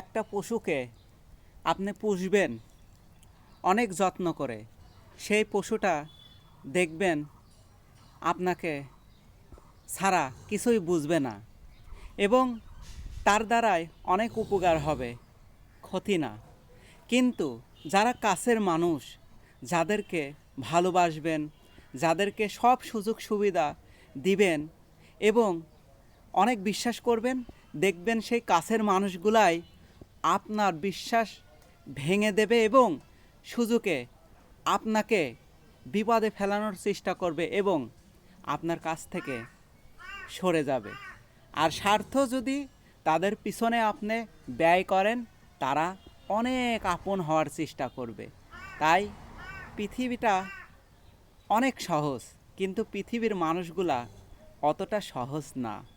একটা পশুকে আপনি পুষবেন, অনেক যত্ন করে, সেই পশুটা দেখবেন আপনাকে ছাড়া কিছুই বুঝবে না এবং তার দ্বারাই অনেক উপকার হবে, ক্ষতি না। কিন্তু যারা কাছের মানুষ, যাদেরকে ভালোবাসবেন, যাদেরকে সব সুযোগ সুবিধা দিবেন এবং অনেক বিশ্বাস করবেন, দেখবেন সেই কাছের মানুষগুলাই আপনার বিশ্বাস ভেঙে দেবে এবং সুযোগে আপনাকে বিপদে ফেলানোর চেষ্টা করবে এবং আপনার কাছ থেকে সরে যাবে। আর স্বার্থ যদি তাদের পিছনে আপনি ব্যয় করেন, তারা অনেক আপন হওয়ার চেষ্টা করবে। তাই পৃথিবীটা অনেক সহজ, কিন্তু পৃথিবীর মানুষগুলা অতটা সহজ না।